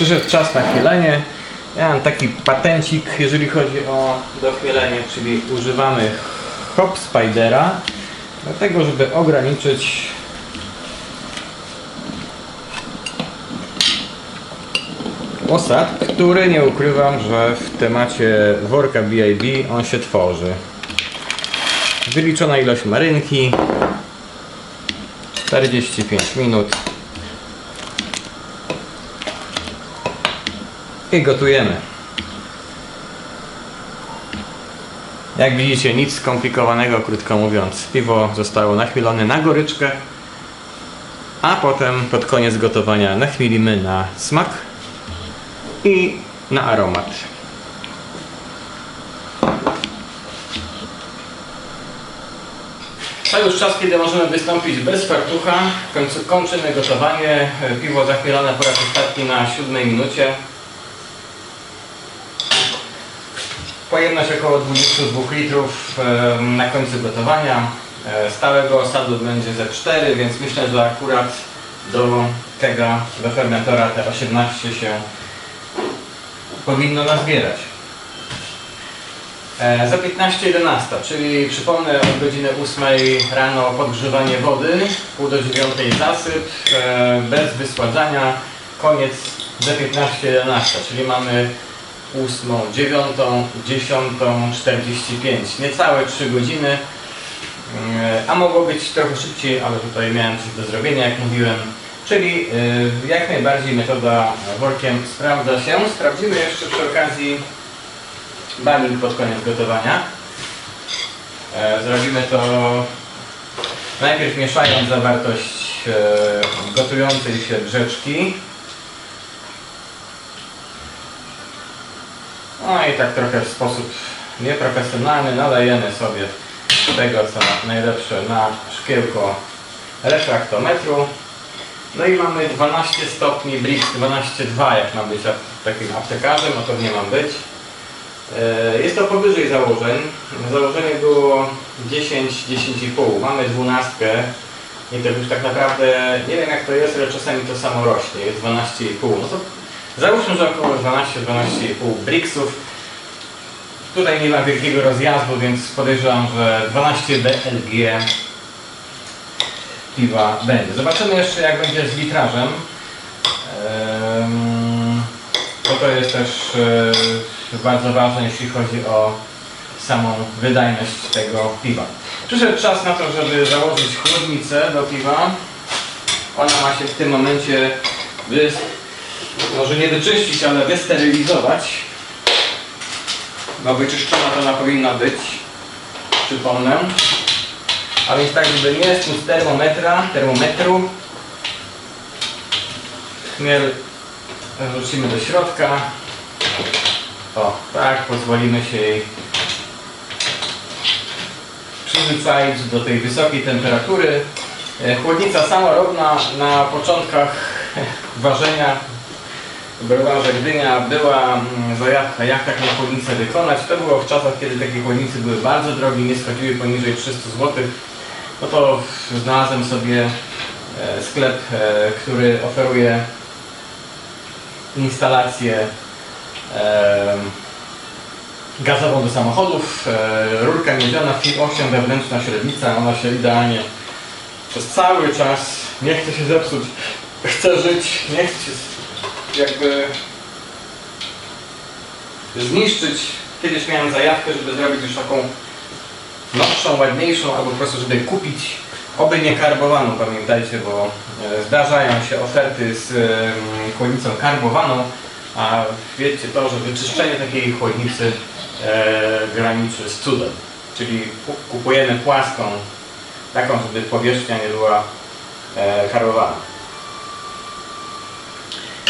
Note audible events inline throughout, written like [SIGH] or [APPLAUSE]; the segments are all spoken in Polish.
Przyszedł czas na chmielenie. Ja mam taki patencik, jeżeli chodzi o dochmielenie, czyli używamy hop spidera, dlatego żeby ograniczyć osad, który nie ukrywam, że w temacie worka BIB on się tworzy. Wyliczona ilość marynki 45 minut i gotujemy. Jak widzicie, nic skomplikowanego, krótko mówiąc. Piwo zostało nachmielone na goryczkę, a potem pod koniec gotowania nachmielimy na smak i na aromat. To już czas, kiedy możemy wystąpić bez fartucha. Kończymy gotowanie. Piwo zachmielone po raz ostatni na siódmej minucie. Pojemność około 22 litrów na końcu gotowania. E, Stałego osadu będzie ze 4, więc myślę, że akurat do tego, do fermentora te 18 się powinno nazbierać. E, Za 15.11, czyli przypomnę od godziny 8 rano podgrzewanie wody, pół do 9 zasyp, e, bez wysładzania, koniec za 15.11, czyli mamy 8, 9, 10, 45, niecałe 3 godziny, E, a mogło być trochę szybciej, ale tutaj miałem coś do zrobienia, jak mówiłem. Czyli e, jak najbardziej metoda workiem sprawdza się. Sprawdzimy jeszcze przy okazji banik pod koniec gotowania. E, Zrobimy to najpierw mieszając zawartość e, gotującej się brzeczki. No i tak trochę w sposób nieprofesjonalny nalejemy sobie tego co najlepsze na szkiełko refraktometru. No i mamy 12 stopni Brix, 12,2 jak mam być takim aptekarzem, a pewnie mam być. E, Jest to powyżej założeń. Założenie było 10, 10,5. Mamy 12. I to już tak naprawdę nie wiem jak to jest, ale czasami to samo rośnie. Jest 12,5. No to załóżmy, że około 12-12,5 Brixów. Tutaj nie ma wielkiego rozjazdu, więc podejrzewam, że 12 BLG piwa będzie. Zobaczymy jeszcze jak będzie z litrażem. Ehm, Bo to jest też e, bardzo ważne, jeśli chodzi o samą wydajność tego piwa. Przyszedł czas na to, żeby założyć chłodnicę do piwa. Ona ma się w tym momencie może nie wyczyścić, ale wysterylizować. Bo wyczyszczona to ona powinna być. Przypomnę. A więc tak, żeby nie z termometra, termometru. Chmiel wrzucimy do środka. O, tak, pozwolimy się jej przyzwyczaić do tej wysokiej temperatury. E, Chłodnica samorobna na początkach [LAUGHS] ważenia browarze Gdynia była mm, zajawka, jak taką chłodnicę wykonać. To było w czasach, kiedy takie chłodnice były bardzo drogie, nie schodziły poniżej 300 zł. No to znalazłem sobie e, sklep, e, który oferuje instalację gazową do samochodów. E, rurka miedziana, 8 wewnętrzna średnica, ona się idealnie przez cały czas nie chce się zepsuć, chce żyć, nie chce się jakby zniszczyć. Kiedyś miałem zajawkę, żeby zrobić już taką nowszą, ładniejszą, albo po prostu żeby kupić oby nie karbowaną, pamiętajcie, bo e, zdarzają się oferty z chłodnicą karbowaną, a wiecie to, że wyczyszczenie takiej chłodnicy e, graniczy z cudem. Czyli pu- kupujemy płaską, taką, żeby powierzchnia nie była e, karbowana.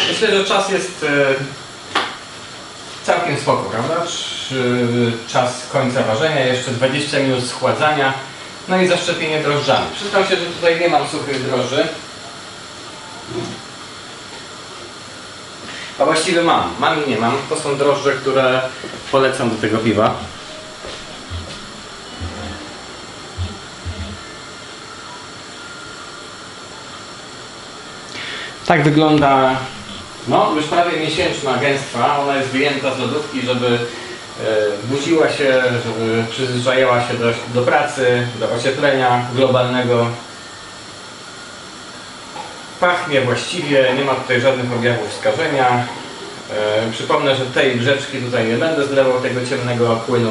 Myślę, że czas jest e, całkiem spoko, prawda? Czas końca ważenia, jeszcze 20 minut schładzania, no i zaszczepienie drożdżami. Przyznam się, że tutaj nie mam suchych drożdży. A właściwie mam, mam i nie mam. To są drożdże, które polecam do tego piwa. Tak wygląda No, już prawie miesięczna gęstwa. Ona jest wyjęta z lodówki, żeby e, budziła się, żeby przyzwyczajała się do, do pracy, do ocieplenia globalnego. Pachnie właściwie, nie ma tutaj żadnych objawów skażenia. E, przypomnę, że tej brzeczki tutaj nie będę zlewał tego ciemnego płynu.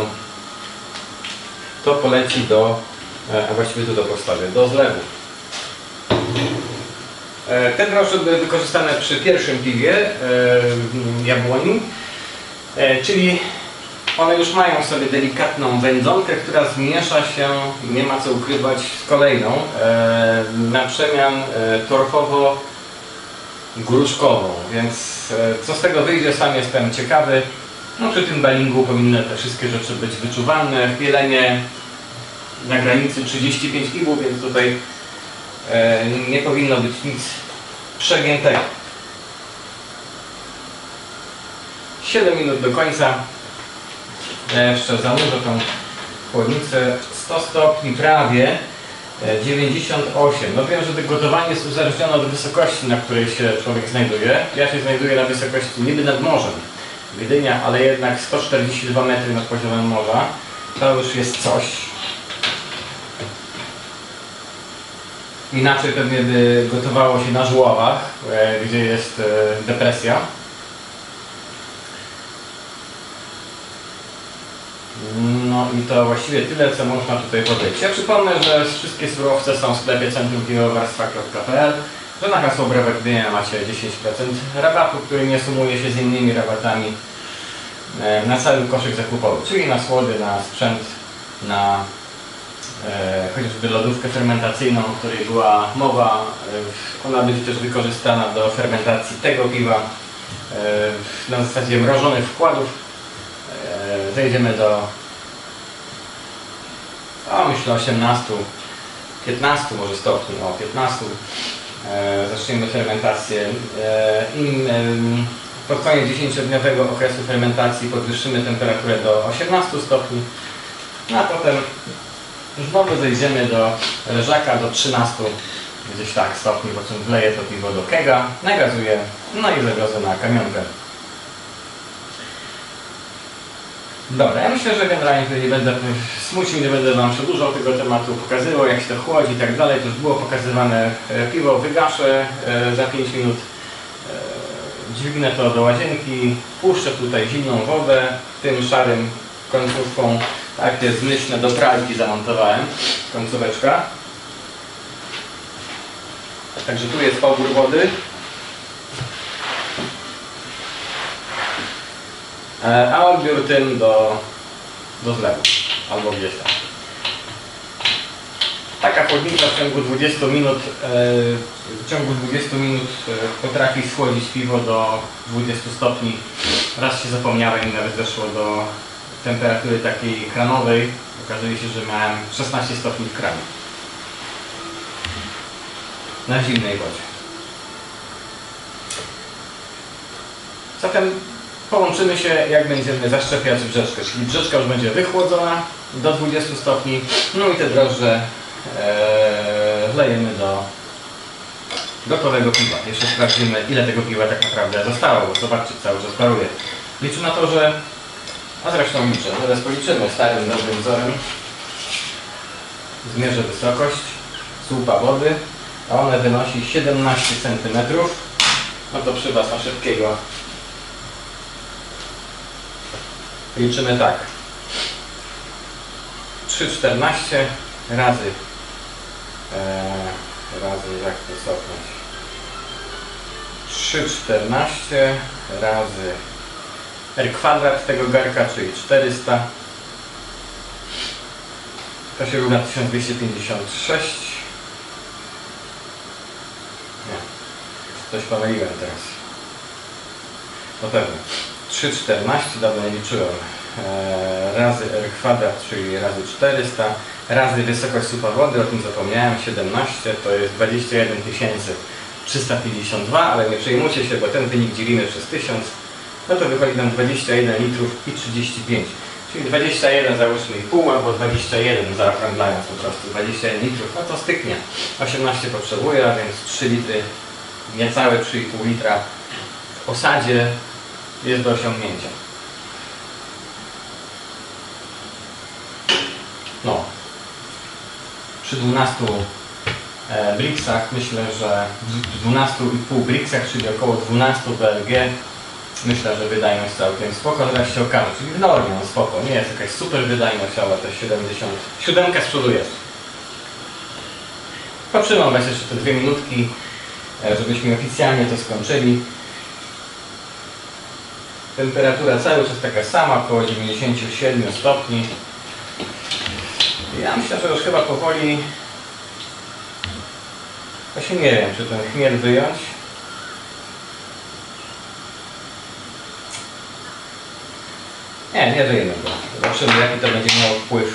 To poleci do, e, a właściwie tu to postawię, do zlewu. E, Te drożdże były wykorzystane przy pierwszym piwie e, jabłoni, e, czyli one już mają sobie delikatną wędzonkę, która zmiesza się, nie ma co ukrywać, z kolejną, na przemian torfowo-gruszkową, więc co z tego wyjdzie, sam jestem ciekawy. No przy tym balingu powinny te wszystkie rzeczy być wyczuwalne, chmielenie na granicy 35 kg, więc tutaj nie powinno być nic przegiętego. 7 minut do końca. Ja jeszcze zanurzę tą chłodnicę 100 stopni prawie e, 98. No wiem, że to gotowanie jest uzależnione od wysokości, na której się człowiek znajduje. Ja się znajduję na wysokości niby nad morzem, Gdynia, ale jednak 142 metry nad poziomem morza. To już jest coś. Inaczej pewnie by gotowało się na żłowach, e, gdzie jest e, depresja. No i to właściwie tyle, co można tutaj powiedzieć. Ja przypomnę, że wszystkie surowce są w sklepie centrumpiwowarstwa.pl, że na hasło Brewer Gdynia macie 10% rabatu, który nie sumuje się z innymi rabatami e, na cały koszyk zakupowy, czyli na słody, na sprzęt, na chociażby lodówkę fermentacyjną, o której była mowa. E, ona będzie też wykorzystana do fermentacji tego piwa e, na zasadzie mrożonych wkładów. E, zejdziemy do a myślę 18, 15 może stopni, o 15 e, zaczniemy fermentację. E, Im pod koniec 10-dniowego okresu fermentacji podwyższymy temperaturę do 18 stopni, no a potem znowu zejdziemy do leżaka do 13 gdzieś tak stopni, po czym wleję to piwo do kega, nagazuję, no i zawiozę na kamionkę. Dobra, ja myślę, że generalnie nie będę smucił, nie będę Wam przedłużał tego tematu, pokazywał jak się to chłodzi i tak dalej. To już było pokazywane e, piwo, wygaszę e, za 5 minut, e, dźwignę to do łazienki, puszczę tutaj zimną wodę, tym szarym końcówką, tak jest myślę, do pralki zamontowałem, końcóweczka. Także tu jest pobór wody. E, a odbiór tym do, do zlewu albo gdzieś tam. Taka chłodnica w ciągu 20 minut e, w ciągu 20 minut e, potrafi schłodzić piwo do 20 stopni. Raz się zapomniałem i nawet doszło do temperatury takiej kranowej. Okazuje się, że miałem 16 stopni w kranie. Na zimnej wodzie. Zatem Połączymy się, jak będziemy zaszczepiać brzeczkę, czyli brzeczka już będzie wychłodzona do 20 stopni, no i te drożdże e, wlejemy do gotowego piwa. Jeszcze sprawdzimy, ile tego piwa tak naprawdę zostało, bo zobaczcie, cały czas paruje. Liczę na to, że, a zresztą liczę, zaraz policzymy starym, dobrym wzorem. Zmierzę wysokość słupa wody, a ona wynosi 17 cm. No to przy Was na szybkiego Liczymy tak. 3,14 razy e, razy jak to cofnąć 3,14 razy r kwadrat tego garka, czyli 400 to się równa 1256 nie. Coś pomyliłem teraz. No pewnie. 3,14, dawno nie liczyłem, e, razy r kwadrat, czyli razy 400, razy wysokość słupa wody, o tym zapomniałem, 17, to jest 21 352, ale nie przejmujcie się, bo ten wynik dzielimy przez 1000, no to wychodzi nam 21 litrów i 35. Czyli 21 załóżmy i pół, albo 21 zaokrąglając po prostu, 21 litrów, no to styknie. 18 potrzebuje, a więc 3 litry, niecałe 3,5 litra w osadzie jest do osiągnięcia. No. Przy 12 e, bricksach myślę, że w 12,5 bricksach, czyli około 12 BLG myślę, że wydajność całkiem spoko, zaraz się okaże. Czyli w normie, no spoko, nie jest jakaś super wydajność, ale 70. Siódemka z przodu jest. Potrzymam was jeszcze te dwie minutki, e, żebyśmy oficjalnie to skończyli. Temperatura cały czas taka sama, około 97 stopni. Ja myślę, że już chyba powoli... Właśnie nie wiem, czy ten chmiel wyjąć. Nie, nie wyjmę go. Zobaczymy jaki to będzie miało wpływ.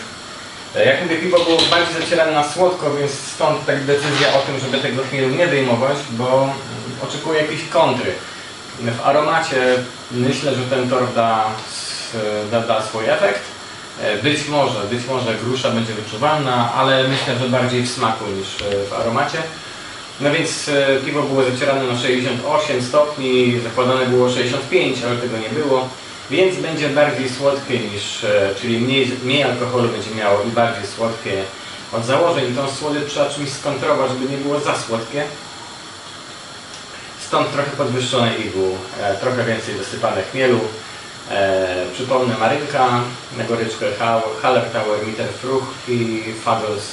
E, Jak mówię, piwo było bardziej zacierane na słodko, więc stąd tak decyzja o tym, żeby tego chmielu nie wyjmować, bo oczekuję jakiejś kontry. W aromacie myślę, że ten tor da, da, da swój efekt. E, Być może, być może grusza będzie wyczuwalna, ale myślę, że bardziej w smaku niż e, w aromacie. No więc piwo było zacierane na 68 stopni, zakładane było 65, ale tego nie było. Więc będzie bardziej słodkie niż, e, czyli mniej, mniej alkoholu będzie miało i bardziej słodkie od założeń. Tą słodycz trzeba czymś skontrować, żeby nie było za słodkie. Stąd trochę podwyższone igłu, e, trochę więcej dosypane chmielu. E, przypomnę Marynka na goryczkę, Hal- Haller Tower, i Fadels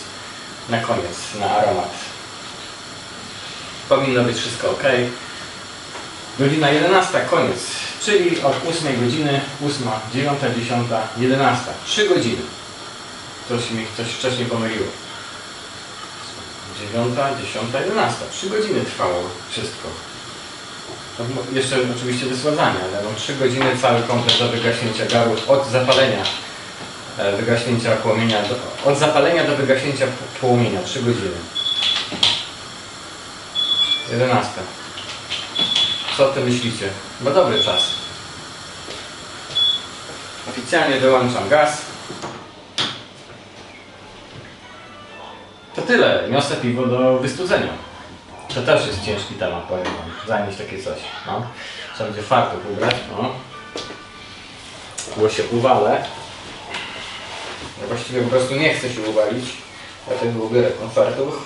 na koniec, na aromat. Powinno być wszystko ok. Godzina 11, koniec. Czyli od 8 godziny, 8, 9, 10, 11. 3 godziny. Coś mi coś wcześniej pomyliło. 9, 10, 11. 3 godziny trwało wszystko. Mo- Jeszcze oczywiście wysładzanie, ale no 3 godziny cały komplet do wygaśnięcia garu od zapalenia e, wygaśnięcia płomienia do, od zapalenia do wygaśnięcia płomienia 3 godziny. 11. Co o tym myślicie? Bo dobry czas. Oficjalnie wyłączam gaz. To tyle. Niosę piwo do wystudzenia. To też jest ciężki temat, powiem wam. Zanieść takie coś. No. Trzeba będzie fartuch ubrać. No. Się uwalę. Ja właściwie po prostu nie chcę się uwalić. Dlatego ubiorę ten fartuch.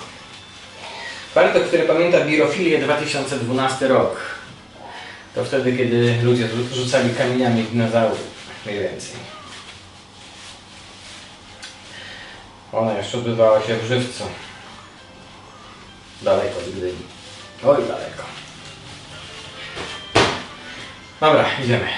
Fartuch, który pamięta Birofilię 2012 rok. To wtedy, kiedy ludzie rzu- rzucali kamieniami w dinozaury. Mniej więcej. Ona jeszcze odbywała się w żywcu. Daleko od Gdyni. Oj, daleko. Dobra, idziemy.